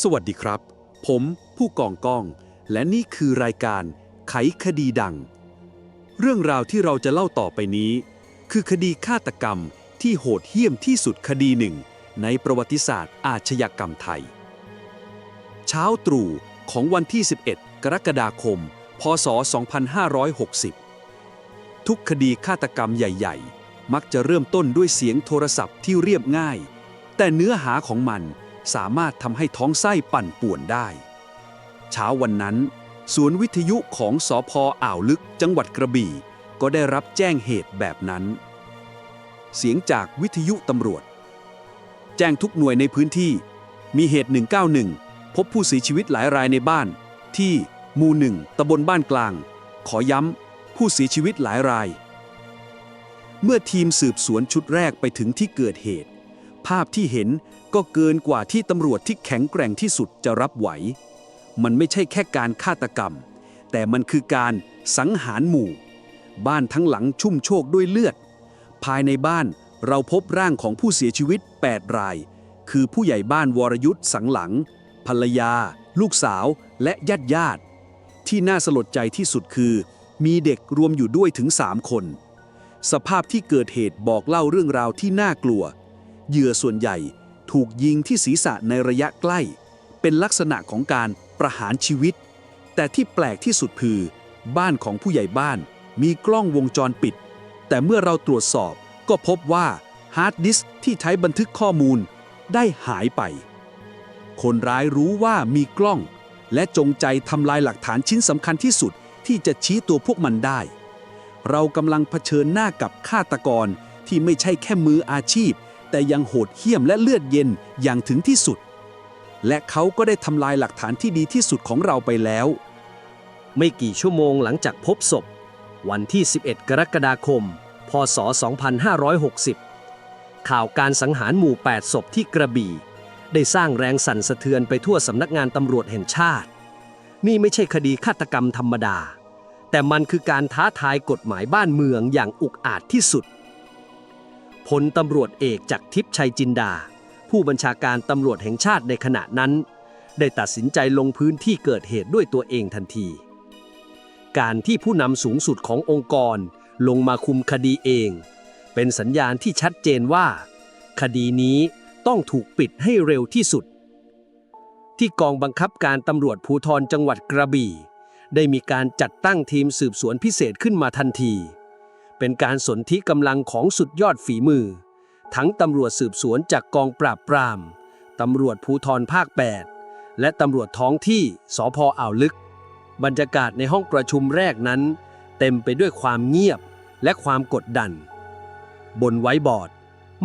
สวัสดีครับ ผมผู้กองก้อง และนี่คือรายการไขคดีดัง เรื่องราวที่เราจะเล่าต่อไปนี้ คือคดีฆาตกรรมที่โหดเหี้ยมที่สุดคดีหนึ่ง ในประวัติศาสตร์อาชญากรรมไทย เช้าตรู่ของวันที่ 11 กรกฎาคม พศ 2560 ทุกคดีฆาตกรรมใหญ่ ๆ มักจะเริ่มต้นด้วยเสียงโทรศัพท์ที่เรียบง่าย แต่เนื้อหาของมัน สามารถทำให้ท้องไส้ปั่นป่วนได้ เช้าวันนั้น ศูนย์วิทยุของสอพออ่าวลึกจังหวัดกระบี่ ก็ได้รับแจ้งเหตุแบบนั้น เสียงจากวิทยุตำรวจ แจ้งทุกหน่วยในพื้นที่ มีเหตุ 191 พบผู้เสียชีวิตหลายรายในบ้าน ที่หมู่หนึ่งตำบลบ้านกลาง ขอย้ำผู้เสียชีวิตหลายราย เมื่อทีมสืบสวนชุดแรกไปถึงที่เกิดเหตุ ภาพที่เห็น ก็เกินกว่าที่ตำรวจที่แข็งแกร่งที่สุดจะรับไหว มันไม่ใช่แค่การฆาตกรรม แต่มันคือการสังหารหมู่ บ้านทั้งหลังชุ่มโชกด้วยเลือด ภายในบ้านเราพบร่างของผู้เสียชีวิต 8 ราย คือผู้ใหญ่บ้านวรยุทธ์สังหลัง ภรรยา ลูกสาว และญาติญาติ ที่น่าสลดใจที่สุดคือ มีเด็กรวมอยู่ด้วยถึง 3 คน สภาพที่เกิดเหตุบอกเล่าเรื่องราวที่น่ากลัว เหยื่อส่วนใหญ่ ถูกยิงที่ศีรษะในระยะใกล้ เป็นลักษณะของการประหารชีวิต แต่ที่แปลกที่สุดคือ บ้านของผู้ใหญ่บ้านมีกล้องวงจรปิด แต่เมื่อเราตรวจสอบก็พบว่าฮาร์ดดิสก์ที่ใช้บันทึกข้อมูลได้หายไป คนร้ายรู้ว่ามีกล้อง และจงใจทำลายหลักฐานชิ้นสำคัญที่สุดที่จะชี้ตัวพวกมันได้ เรากำลังเผชิญหน้ากับฆาตกรที่ไม่ใช่แค่มืออาชีพ แต่ยังโหดเหี้ยมและเลือดเย็นอย่างถึงที่สุด และเขาก็ได้ทำลายหลักฐานที่ดีที่สุดของเราไปแล้ว ไม่กี่ชั่วโมงหลังจากพบศพ วันที่ 11 กรกฎาคม พศ 2560 ข่าวการสังหารหมู่ 8 ศพที่กระบี่ ได้สร้างแรงสั่นสะเทือนไปทั่วสำนักงานตำรวจแห่งชาติ นี่ไม่ใช่คดีฆาตกรรมธรรมดา แต่มันคือการท้าทายกฎหมายบ้านเมืองอย่างอุกอาจที่สุด พลตำรวจเอกจากทิพย์ชัยจินดา ผู้บัญชาการตำรวจแห่งชาติในขณะนั้น ได้ตัดสินใจลงพื้นที่เกิดเหตุด้วยตัวเองทันที การที่ผู้นำสูงสุดขององค์กรลงมาคุมคดีเอง เป็นสัญญาณที่ชัดเจนว่า คดีนี้ต้องถูกปิดให้เร็วที่สุด ที่กองบังคับการตำรวจภูธรจังหวัดกระบี่ ได้มีการจัดตั้งทีมสืบสวนพิเศษขึ้นมาทันที เป็นการสนธิกำลังของสุดยอดฝีมือ ทั้งตำรวจสืบสวนจากกองปราบปราม ตำรวจภูธรภาค 8 และตำรวจท้องที่สพอ่าวลึก บรรยากาศในห้องประชุมแรกนั้น เต็มไปด้วยความเงียบและความกดดัน บนไว้บอร์ด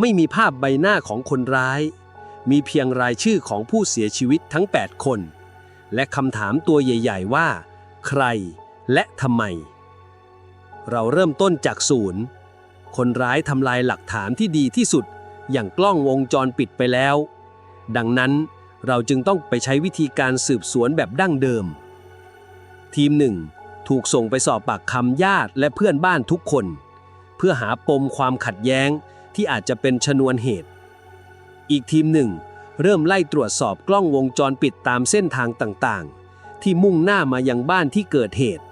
ไม่มีภาพใบหน้าของคนร้าย มีเพียงรายชื่อของผู้เสียชีวิตทั้ง 8 คน และคำถามตัวใหญ่ ๆ ว่า ใครและทำไม เราเริ่มต้นจากศูนย์ คนร้ายทำลายหลักฐานที่ดีที่สุด อย่างกล้องวงจรปิดไปแล้ว ดังนั้นเราจึงต้องไปใช้วิธีการสืบสวนแบบดั้งเดิม ทีมหนึ่งถูกส่งไปสอบปากคำญาติและเพื่อนบ้านทุกคน เพื่อหาปมความขัดแย้งที่อาจจะเป็นชนวนเหตุ อีกทีมหนึ่ง เริ่มไล่ตรวจสอบกล้องวงจรปิดตามเส้นทางต่างๆ ที่มุ่งหน้ามายังบ้านที่เกิดเหตุ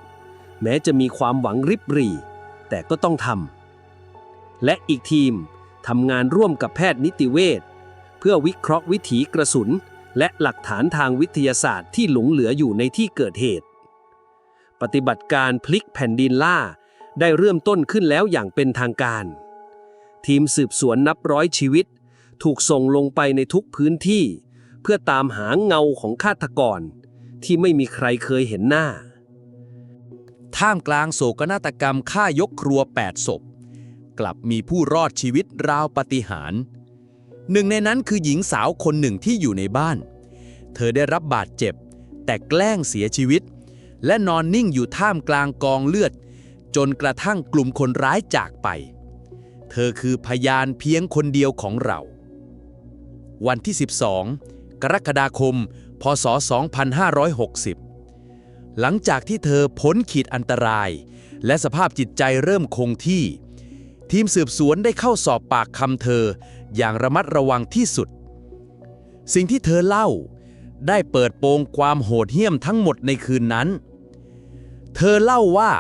แม้จะมีความหวังริบหรี่ แต่ก็ต้องทำ และอีกทีมทำงานร่วมกับแพทย์นิติเวชเพื่อวิเคราะห์วิถีกระสุน และหลักฐานทางวิทยาศาสตร์ที่หลงเหลืออยู่ในที่เกิดเหตุ ปฏิบัติการพลิกแผ่นดินล่าได้เริ่มต้นขึ้นแล้วอย่างเป็นทางการ ทีมสืบสวนนับร้อยชีวิต ถูกส่งลงไปในทุกพื้นที่ เพื่อตามหาเงาของฆาตกร ที่ไม่มีใครเคยเห็นหน้า ท่ามกลางโศกนาฏกรรมฆ่ายกครัว 8 ศพ กลับมีผู้รอดชีวิตราวปฏิหาร หนึ่งในนั้นคือหญิงสาวคนหนึ่งที่อยู่ในบ้าน เธอได้รับบาดเจ็บ แต่แกล้งเสียชีวิต และนอนนิ่งอยู่ท่ามกลางกองเลือด จนกระทั่งกลุ่มคนร้ายจากไป เธอคือพยานเพียงคนเดียวของเรา วันที่ 12 กรกฎาคม พศ 2560 หลังจากที่เธอพ้นขีดอันตราย และสภาพจิตใจเริ่มคงที่ ทีมสืบสวนได้เข้าสอบปากคำเธออย่างระมัดระวังที่สุด สิ่งที่เธอเล่า ได้เปิดโปงความโหดเหี้ยมทั้งหมดในคืนนั้น เธอเล่าว่า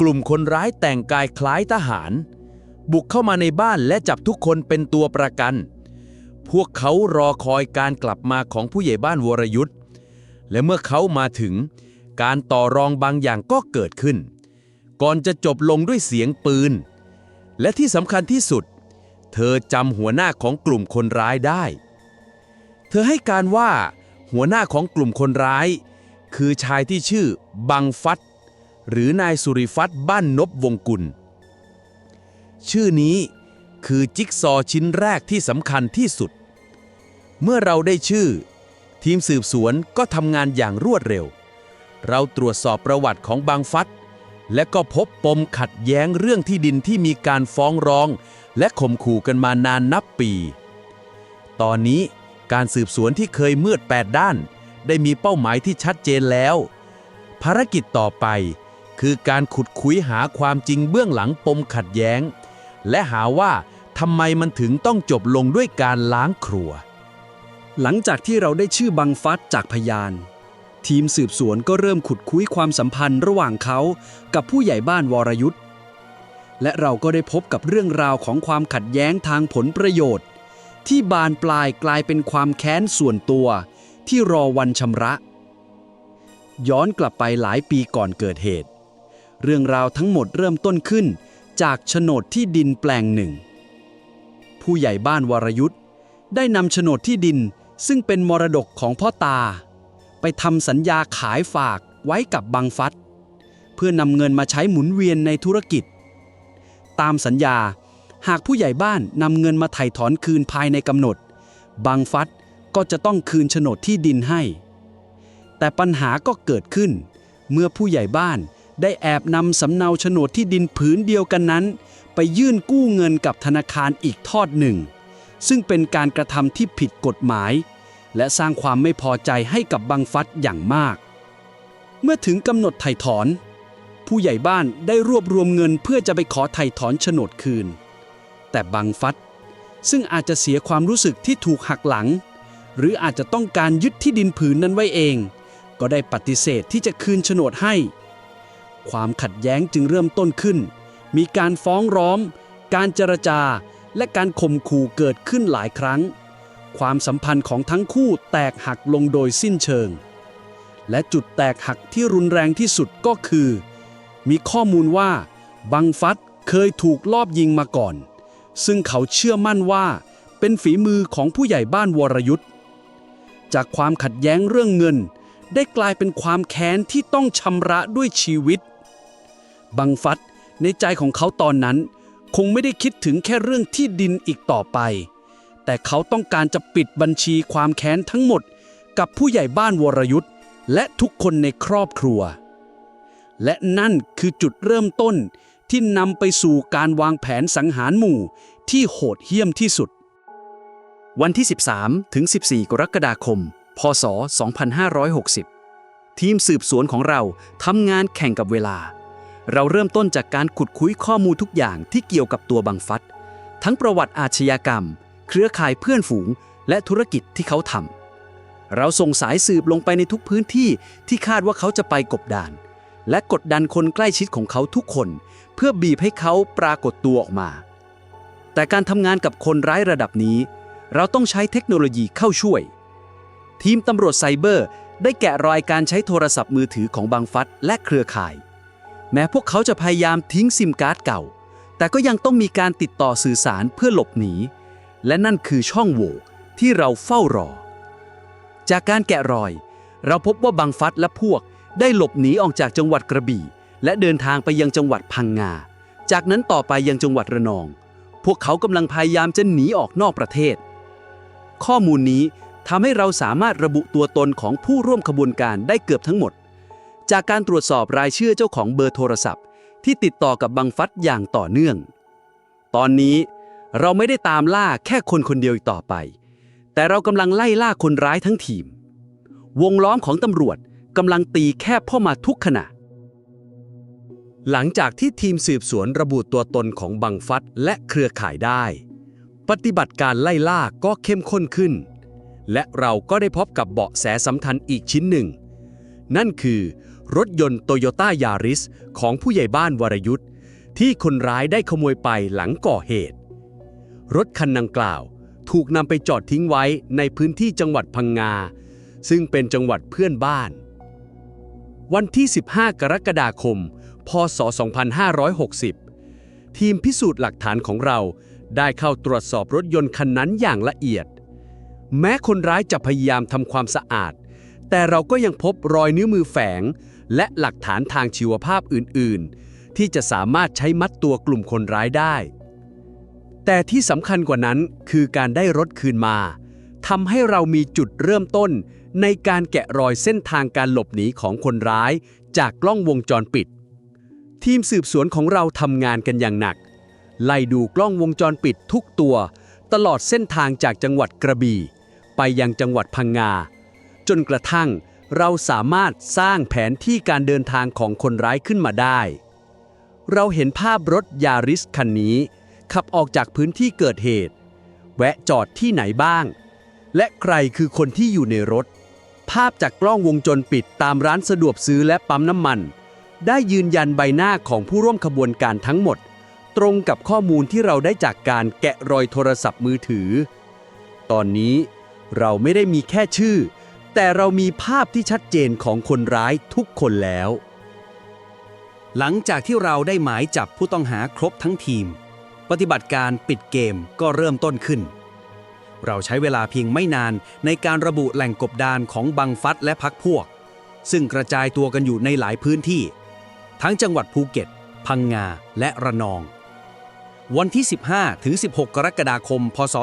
กลุ่มคนร้ายแต่งกายคล้ายทหาร บุกเข้ามาในบ้านและจับทุกคนเป็นตัวประกัน พวกเขารอคอยการกลับมาของผู้ใหญ่บ้านวรยุทธ์และเมื่อเขามาถึง การต่อรองบางอย่างก็เกิดขึ้น ก่อนจะจบลงด้วยเสียงปืน และที่สำคัญที่สุด เธอจำหัวหน้าของกลุ่มคนร้ายได้ เธอให้การว่า หัวหน้าของกลุ่มคนร้าย คือชายที่ชื่อบังฟัดหรือนายสุริฟัตบ้านนบวงกุล ชื่อนี้คือจิ๊กซอชิ้นแรกที่สำคัญที่สุด เมื่อเราได้ชื่อ ทีมสืบสวนก็ทำงานอย่างรวดเร็ว เราตรวจสอบประวัติของบางฟัดและก็พบปมขัดแย้งเรื่องที่ดินที่มีการฟ้องร้อง และข่มขู่กันมานานนับปี ตอนนี้การสืบสวนที่เคยมืดแปดด้าน ได้มีเป้าหมายที่ชัดเจนแล้ว ภารกิจต่อไป คือการขุดคุยหาความจริงเบื้องหลังปมขัดแย้ง และหาว่าทำไมมันถึงต้องจบลงด้วยการล้างครัว หลังจากที่เราได้ชื่อบังฟัดจากพยาน ทีมสืบสวนก็เริ่มขุดคุยความสัมพันธ์ระหว่างเขากับผู้ใหญ่บ้านวรยุทธ์และเราก็ได้พบกับเรื่องราวของความขัดแย้งทางผลประโยชน์ ที่บานปลายกลายเป็นความแค้นส่วนตัว ที่รอวันชำระ ย้อนกลับไปหลายปีก่อนเกิดเหตุ เรื่องราวทั้งหมดเริ่มต้นขึ้น จากโฉนดที่ดินแปลงหนึ่ง ผู้ใหญ่บ้านวรยุทธ์ได้นำโฉนดที่ดินซึ่งเป็นมรดกของพ่อตา ทำสัญญาขายฝากไว้กับบังฟัดเพื่อนำเงินมาใช้หมุนเวียนในธุรกิจ ตามสัญญาหากผู้ใหญ่บ้านนำเงินมาไถ่ถอนคืนภายในกำหนด บังฟัดก็จะต้องคืนโฉนดที่ดินให้ แต่ปัญหาก็เกิดขึ้น เมื่อผู้ใหญ่บ้านได้แอบนำสำเนาโฉนดที่ดินผืนเดียวกันนั้น ไปยื่นกู้เงินกับธนาคารอีกทอดหนึ่ง ซึ่งเป็นการกระทำที่ผิดกฎหมาย และสร้างความไม่พอใจให้กับบังฟัดอย่างมาก เมื่อถึงกำหนดไถ่ถอน ผู้ใหญ่บ้านได้รวบรวมเงินเพื่อจะไปขอไถ่ถอนโฉนดคืน แต่บังฟัดซึ่งอาจจะเสียความรู้สึกที่ถูกหักหลัง หรืออาจจะต้องการยึดที่ดินผืนนั้นไว้เอง ก็ได้ปฏิเสธที่จะคืนโฉนดให้ ความขัดแย้งจึงเริ่มต้นขึ้น มีการฟ้องร้อง การเจรจา และการข่มขู่เกิดขึ้นหลายครั้ง ความสัมพันธ์ของทั้งคู่แตกหักลงโดยสิ้นเชิง และจุดแตกหักที่รุนแรงที่สุดก็คือ มีข้อมูลว่า บังฟัดเคยถูกลอบยิงมาก่อน ซึ่งเขาเชื่อมั่นว่าเป็นฝีมือของผู้ใหญ่บ้านวรยุทธ์จากความขัดแย้งเรื่องเงิน ได้กลายเป็นความแค้นที่ต้องชำระด้วยชีวิต บังฟัดในใจของเขาตอนนั้น คงไม่ได้คิดถึงแค่เรื่องที่ดินอีกต่อไป แต่เขาต้องการจะปิดบัญชีความแค้นทั้งหมด กับผู้ใหญ่บ้านวรยุทธ์และทุกคนในครอบครัว และนั่นคือจุดเริ่มต้นที่นำไปสู่การวางแผนสังหารหมู่ที่โหดเหี้ยมที่สุด วันที่ 13 ถึง 14 กรกฎาคม พศ 2560 ทีมสืบสวนของเราทำงานแข่งกับเวลา เราเริ่มต้นจากการขุดคุยข้อมูลทุกอย่างที่เกี่ยวกับตัวบังฟัดทั้งประวัติอาชญากรรม เครือข่ายเพื่อนฝูง และธุรกิจที่เขาทำเราส่งสายสืบลงไปในทุกพื้นที่ที่คาดว่าเขาจะไปกบดาน และกดดันคนใกล้ชิดของเขาทุกคน เพื่อบีบให้เขาปรากฏตัวออกมา แต่การทำงานกับคนร้ายระดับนี้ เราต้องใช้เทคโนโลยีเข้าช่วย ทีมตำรวจไซเบอร์ได้แกะรอยการใช้โทรศัพท์มือถือของบังฟัดและเครือข่าย แม้พวกเขาจะพยายามทิ้งซิมการ์ดเก่า แต่ก็ยังต้องมีการติดต่อสื่อสารเพื่อหลบหนี และนั่นคือช่องโหว่ที่เราเฝ้ารอ จากการแกะรอย เราพบว่าบังฟัดและพวกได้หลบหนีออกจากจังหวัดกระบี่ และเดินทางไปยังจังหวัดพังงา จากนั้นต่อไปยังจังหวัดระนอง พวกเขากำลังพยายามจะหนีออกนอกประเทศ ข้อมูลนี้ทำให้เราสามารถระบุตัวตนของผู้ร่วมขบวนการได้เกือบทั้งหมด จากการตรวจสอบรายชื่อเจ้าของเบอร์โทรศัพท์ ที่ติดต่อกับบังฟัดอย่างต่อเนื่อง ตอนนี้ เราไม่ได้ตามล่าแค่คนคนเดียวอีกต่อไป แต่เรากำลังไล่ล่าคนร้ายทั้งทีม วงล้อมของตำรวจกำลังตีแคบเข้ามาทุกขณะ หลังจากที่ทีมสืบสวนระบุตัวตนของบังฟัดและเครือข่ายได้ ปฏิบัติการไล่ล่าก็เข้มข้นขึ้น และเราก็ได้พบกับเบาะแสสำคัญอีกชิ้นหนึ่ง นั่นคือ รถยนต์โตโยต้ายาริสของผู้ใหญ่บ้านวรยุทธ์ที่คนร้ายได้ขโมยไปหลังก่อเหตุ รถคันดังกล่าว ถูกนำไปจอดทิ้งไว้ในพื้นที่จังหวัดพังงา ซึ่งเป็นจังหวัดเพื่อนบ้าน วันที่ 15 กรกฎาคม พศ 2560 ทีมพิสูจน์หลักฐานของเราได้เข้าตรวจสอบรถยนต์คันนั้นอย่างละเอียด แม้คนร้ายจะพยายามทำความสะอาด แต่เราก็ยังพบรอยนิ้วมือแฝง และหลักฐานทางชีวภาพอื่น ๆ ที่จะสามารถใช้มัดตัวกลุ่มคนร้ายได้ แต่ที่สำคัญกว่านั้นคือการได้รถคืนมาทำให้เรามีจุดเริ่มต้น ในการแกะรอยเส้นทางการหลบหนีของคนร้าย จากกล้องวงจรปิด ทีมสืบสวนของเราทำงานกันอย่างหนัก ไล่ดูกล้องวงจรปิดทุกตัว ตลอดเส้นทางจากจังหวัดกระบี่ ไปยังจังหวัดพังงา จนกระทั่งเราสามารถสร้างแผนที่การเดินทางของคนร้ายขึ้นมาได้ เราเห็นภาพรถยาริสคันนี้ ขับออกจากพื้นที่เกิดเหตุ แวะจอดที่ไหนบ้าง และใครคือคนที่อยู่ในรถ ภาพจากกล้องวงจรปิดตามร้านสะดวกซื้อและปั๊มน้ำมัน ได้ยืนยันใบหน้าของผู้ร่วมขบวนการทั้งหมด ตรงกับข้อมูลที่เราได้จากการแกะรอยโทรศัพท์มือถือ ตอนนี้เราไม่ได้มีแค่ชื่อ แต่เรามีภาพที่ชัดเจนของคนร้ายทุกคนแล้ว หลังจากที่เราได้หมายจับผู้ต้องหาครบทั้งทีม ปฏิบัติการปิดเกมก็เริ่มต้นขึ้น เราใช้เวลาเพียงไม่นานในการระบุแหล่งกบดานของบังฟัดและพักพวก ซึ่งกระจายตัวกันอยู่ในหลายพื้นที่ ทั้งจังหวัดภูเก็ต พังงา และระนอง วันที่ 15 ถึง 16 กรกฎาคม พศ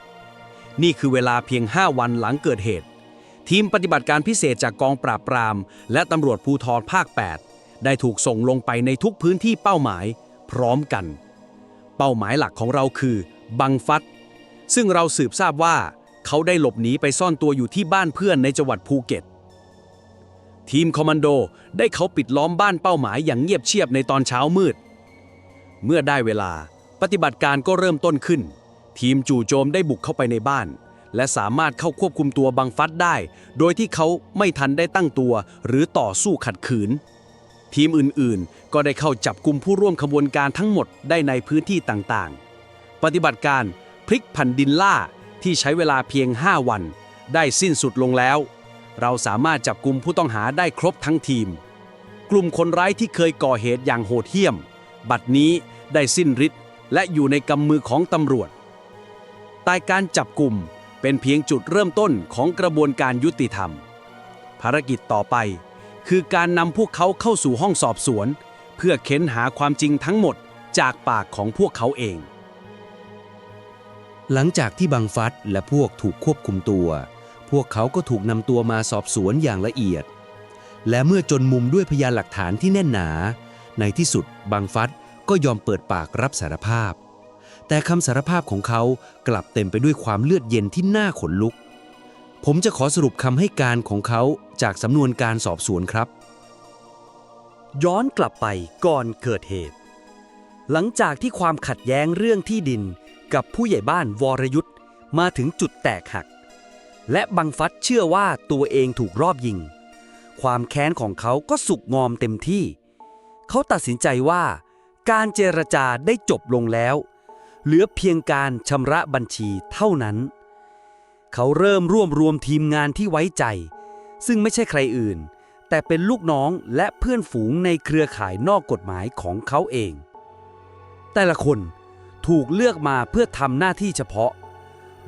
2560 นี่คือเวลาเพียง 5 วันหลังเกิดเหตุ ทีมปฏิบัติการพิเศษจากกองปราบปราม และตำรวจภูธรภาค 8 ได้ถูกส่งลงไปในทุกพื้นที่เป้าหมาย พร้อมกัน เป้าหมายหลักของเราคือ บังฟัดซึ่งเราสืบทราบว่า เขาได้หลบหนีไปซ่อนตัวอยู่ที่บ้านเพื่อนในจังหวัดภูเก็ต ทีมคอมมานโดได้เขาปิดล้อมบ้านเป้าหมายอย่างเงียบเชียบในตอนเช้ามืด เมื่อได้เวลาปฏิบัติการก็เริ่มต้นขึ้น ทีมจู่โจมได้บุกเข้าไปในบ้าน และสามารถเข้าควบคุมตัวบังฟัดได้ โดยที่เขาไม่ทันได้ตั้งตัว หรือต่อสู้ขัดขืน ทีมอื่นๆ ก็ได้เข้าจับกลุ่มผู้ร่วมขบวนการทั้งหมดได้ในพื้นที่ต่างๆ ปฏิบัติการพลิกแผ่นดินล่าที่ใช้เวลาเพียง 5 วัน ได้สิ้นสุดลงแล้ว เราสามารถจับกลุ่มผู้ต้องหาได้ครบทั้งทีม กลุ่มคนร้ายที่เคยก่อเหตุอย่างโหดเหี้ยม บัดนี้ได้สิ้นฤทธิ์และอยู่ในกำมือของตำรวจแต่การจับกลุ่มเป็นเพียงจุดเริ่มต้นของกระบวนการยุติธรรม ภารกิจต่อไป คือการนำพวกเขาเข้าสู่ห้องสอบสวน เพื่อเค้นหาความจริงทั้งหมดจากปากของพวกเขาเอง หลังจากที่บังฟัดและพวกถูกควบคุมตัว พวกเขาก็ถูกนำตัวมาสอบสวนอย่างละเอียด และเมื่อจนมุมด้วยพยานหลักฐานที่แน่นหนา ในที่สุดบังฟัดก็ยอมเปิดปากรับสารภาพ แต่คำสารภาพของเขากลับเต็มไปด้วยความเลือดเย็นที่น่าขนลุก ผมจะขอสรุปคำให้การของเขาจากสำนวนการสอบสวนครับ ย้อนกลับไปก่อนเกิดเหตุ หลังจากที่ความขัดแย้งเรื่องที่ดินกับผู้ใหญ่บ้านวรยุทธ์มาถึงจุดแตกหัก และบังฟัดเชื่อว่าตัวเองถูกรอบยิง ความแค้นของเขาก็สุกงอมเต็มที่ เขาตัดสินใจว่าการเจรจาได้จบลงแล้ว เหลือเพียงการชำระบัญชีเท่านั้น เขาเริ่มร่วมรวมทีมงานที่ไว้ใจ ซึ่งไม่ใช่ใครอื่น แต่เป็นลูกน้องและเพื่อนฝูงในเครือข่ายนอกกฎหมายของเขาเอง แต่ละคนถูกเลือกมาเพื่อทำหน้าที่เฉพาะ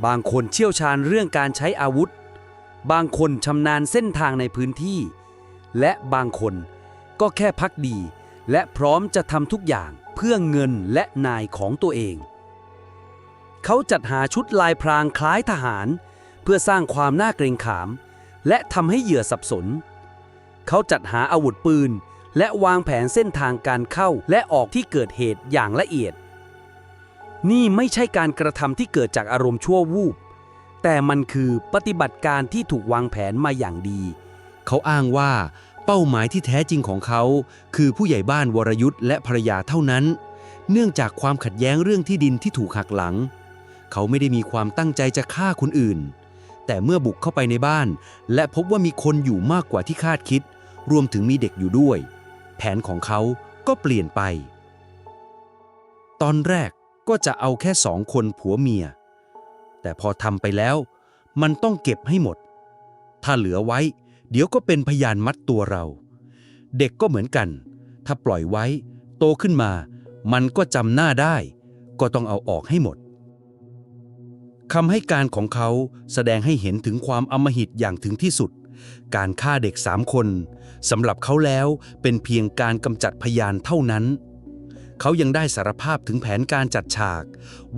บางคนเชี่ยวชาญเรื่องการใช้อาวุธ บางคนชำนาญเส้นทางในพื้นที่ และบางคนก็แค่พักดี และพร้อมจะทำทุกอย่างเพื่อเงินและนายของตัวเอง เขาจัดหาชุดลายพรางคล้ายทหาร เพื่อสร้างความน่าเกรงขาม และทำให้เหยื่อสับสน เขาจัดหาอาวุธปืน และวางแผนเส้นทางการเข้าและออกที่เกิดเหตุอย่างละเอียด นี่ไม่ใช่การกระทำที่เกิดจากอารมณ์ชั่ววูบ แต่มันคือปฏิบัติการที่ถูกวางแผนมาอย่างดี เขาอ้างว่า เป้าหมายที่แท้จริงของเขา คือผู้ใหญ่บ้านวรยุทธ์และภรรยาเท่านั้น เนื่องจากความขัดแย้งเรื่องที่ดินที่ถูกหักหลัง เขาไม่ได้มีความตั้งใจจะฆ่าคนอื่น แต่เมื่อบุกเข้าไปในบ้าน และพบว่ามีคนอยู่มากกว่าที่คาดคิด รวมถึงมีเด็กอยู่ด้วย แผนของเขาก็เปลี่ยนไป ตอนแรกก็จะเอาแค่สองคนผัวเมีย แต่พอทำไปแล้ว มันต้องเก็บให้หมด ถ้าเหลือไว้ เดี๋ยวก็เป็นพยานมัดตัวเรา เด็กก็เหมือนกัน ถ้าปล่อยไว้ โตขึ้นมา มันก็จำหน้าได้ ก็ต้องเอาออกให้หมด คำให้การของเขาแสดงให้เห็นถึงความอำมหิตอย่างถึงที่สุด การฆ่าเด็กสามคนสำหรับเขาแล้วเป็นเพียงการกำจัดพยานเท่านั้น เขายังได้สารภาพถึงแผนการจัดฉาก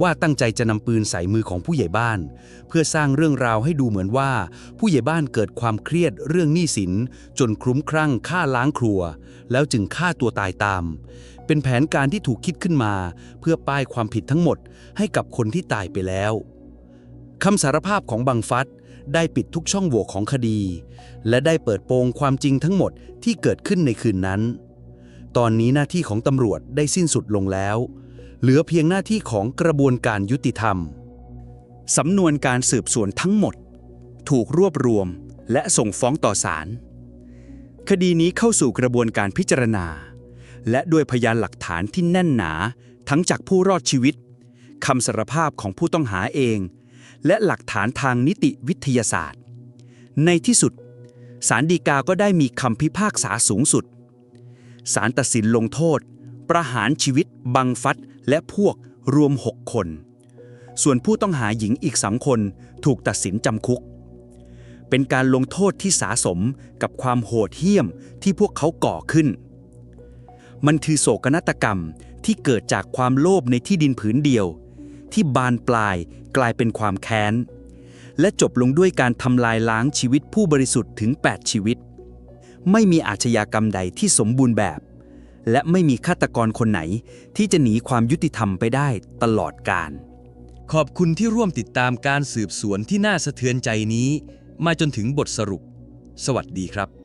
ว่าตั้งใจจะนำปืนใส่มือของผู้ใหญ่บ้าน เพื่อสร้างเรื่องราวให้ดูเหมือนว่า ผู้ใหญ่บ้านเกิดความเครียดเรื่องหนี้สิน จนคลุ้มคลั่งฆ่าล้างครัว แล้วจึงฆ่าตัวตายตาม เป็นแผนการที่ถูกคิดขึ้นมา เพื่อป้ายความผิดทั้งหมดให้กับคนที่ตายไปแล้ว คำสารภาพของบังฟัดได้ปิดทุกช่องโหว่ของคดี และได้เปิดโปงความจริงทั้งหมดที่เกิดขึ้นในคืนนั้น ตอนนี้หน้าที่ของตำรวจได้สิ้นสุดลงแล้ว เหลือเพียงหน้าที่ของกระบวนการยุติธรรม สำนวนการสืบสวนทั้งหมด ถูกรวบรวมและส่งฟ้องต่อศาล คดีนี้เข้าสู่กระบวนการพิจารณา และด้วยพยานหลักฐานที่แน่นหนา ทั้งจากผู้รอดชีวิตคำสารภาพของผู้ต้องหาเอง และหลักฐานทางนิติวิทยาศาสตร์ ในที่สุดศาลฎีกาก็ได้มีคำพิพากษาสูงสุดศาลตัดสินลงโทษ ประหารชีวิต บังฟัดและพวกรวม 6 คน ส่วนผู้ต้องหาหญิงอีกสามคนถูกตัดสินจำคุก เป็นการลงโทษที่สาสมกับความโหดเหี้ยมที่พวกเขาก่อขึ้น มันคือโศกนาฏกรรมที่เกิดจากความโลภในที่ดินผืนเดียว ที่บานปลายกลายเป็นความแค้น และจบลงด้วยการทำลายล้างชีวิตผู้บริสุทธิ์ถึง 8 ชีวิต ไม่มีอาชญากรรมใดที่สมบูรณ์แบบ และไม่มีฆาตกรคนไหนที่จะหนีความยุติธรรมไปได้ตลอดกาลขอบคุณที่ร่วมติดตามการสืบสวนที่น่าสะเทือนใจนี้ มาจนถึงบทสรุป สวัสดีครับ